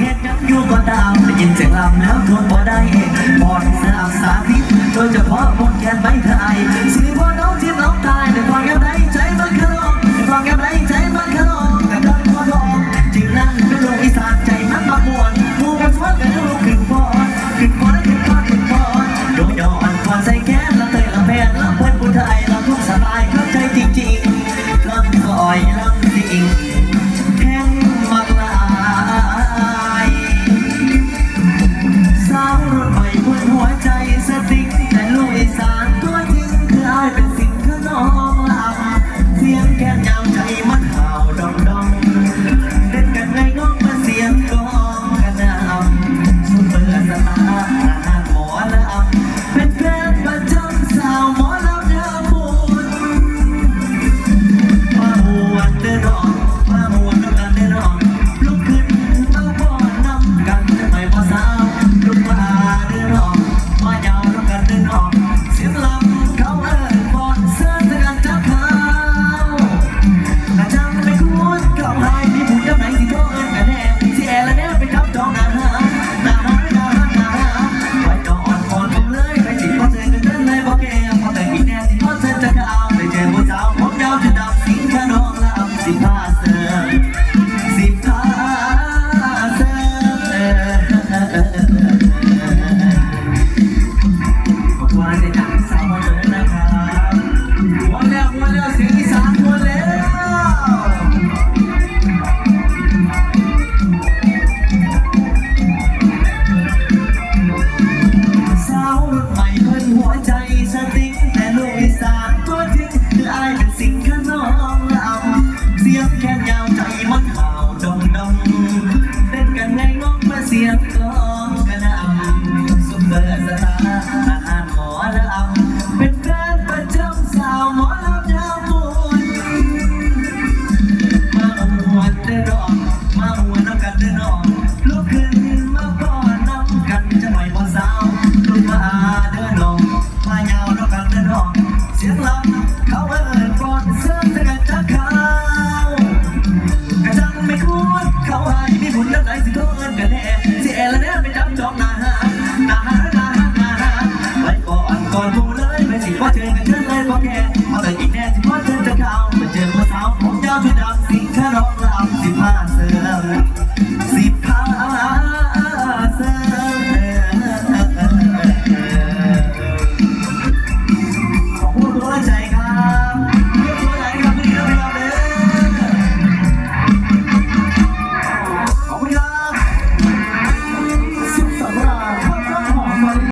เฮ็ดยังอยู่ก็ตามได้ยินเสียงลำแล้วทนบ่ได้ปอดสื่อมสาพิษโดยเฉพาะบนแขนไม่ทายสีบ่น้องที่น้องตาย mata อนผมเลยไม่สิว่าเจอเป็นเธอเลยพอแกเอาแต่อีกแน่ที่ว่าเธอจะเข้ามาเจอผู้สาวผมยาวชุดดำสีขาว